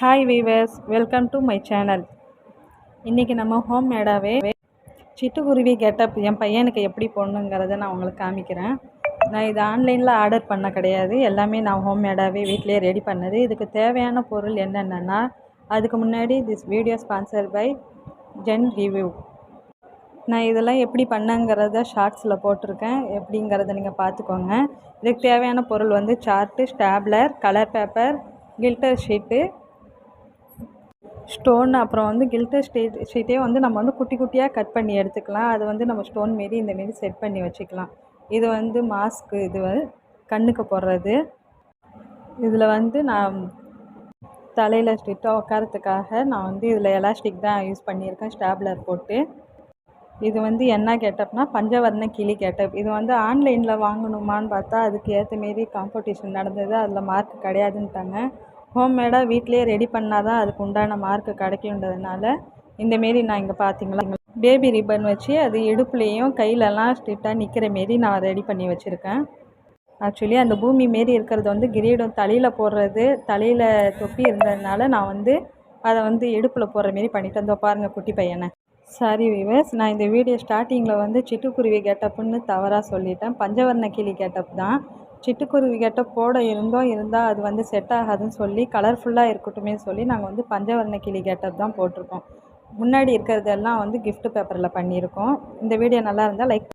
Hi viewers welcome to my channel இன்றைக்கி நம்ம home மேடாவே சிட்டுக்குருவி கெட்டப் என் பையனுக்கு எப்படி போடணுங்கிறத நான் உங்களுக்கு காமிக்கிறேன். நான் இது ஆன்லைனில் ஆர்டர் பண்ண கிடையாது. எல்லாமே நான் ஹோம் மேடாகவே வீட்டிலேயே ரெடி பண்ணது. இதுக்கு தேவையான பொருள் என்னென்னா அதுக்கு முன்னாடி this video sponsor by Zen review நான் இதெல்லாம் எப்படி பண்ணங்கிறத ஷார்ட்ஸில் போட்டிருக்கேன். எப்படிங்கிறத நீங்கள் பார்த்துக்கோங்க. இதுக்கு தேவையான பொருள் வந்து chart stapler colour paper glitter sheet stone அப்புறம் வந்து கில்டர் ஸ்டேட் ஷீட்டே வந்து நம்ம வந்து குட்டி குட்டியாக கட் பண்ணி எடுத்துக்கலாம். அது வந்து நம்ம ஸ்டோன் மாரி இந்த மாரி செட் பண்ணி வச்சுக்கலாம். இது வந்து மாஸ்க்கு இது வந்து கண்ணுக்கு போடுறது. இதில் வந்து நான் தலையில் ஸ்ட்ரிக்டாக உட்காரத்துக்காக நான் வந்து இதில் எலாஸ்டிக் தான் யூஸ் பண்ணியிருக்கேன் ஸ்டாப்லர் போட்டு. இது வந்து என்ன கேட்டப்னா பஞ்சவர்ண கிளி கேட்டப். இது வந்து ஆன்லைனில் வாங்கணுமான்னு பார்த்தா அதுக்கு ஏற்ற மாரி காம்படிஷன் நடந்தது. அதில் மார்க் கிடையாதுன்ட்டாங்க. ஹோம்மேடாக வீட்டிலே ரெடி பண்ணால் தான் அதுக்கு உண்டான மார்க்கு கிடைக்குன்றதுனால இந்தமாரி நான் இங்கே பார்த்தீங்களா பேபி ரிப்பன் வச்சு அது இடுப்புலேயும் கையிலலாம் ஸ்ட்ரிக்டாக நிற்கிற மாரி நான் ரெடி பண்ணி வச்சுருக்கேன். ஆக்சுவலி அந்த பூமி மாரி இருக்கிறது வந்து கிரீடம் தலையில் போடுறது தலையில் தொப்பி இருந்ததுனால நான் வந்து அதை வந்து இடுப்பில் போடுற மாரி பண்ணிட்டு வந்தோம் பாருங்கள் குட்டி பையனை. சாரி விவர்ஸ் நான் இந்த வீடியோ ஸ்டார்டிங்கில் வந்து சிட்டுக்குருவி கெட்டப்புன்னு தவறாக சொல்லிட்டேன். பஞ்சவர்ண கிளி கெட்டப் தான். சிட்டுக்குருவி கெட்டப் போட இருந்தோம் இருந்தால் அது வந்து செட் ஆகாதுன்னு சொல்லி கலர்ஃபுல்லாக இருக்கட்டுமே சொல்லி நாங்கள் வந்து பஞ்சவர்ண கிளி கேட்டப் தான் போட்டிருக்கோம். முன்னாடி இருக்கிறதெல்லாம் வந்து கிஃப்ட் பேப்பரில் பண்ணியிருக்கோம். இந்த வீடியோ நல்லா இருந்தால் லைக்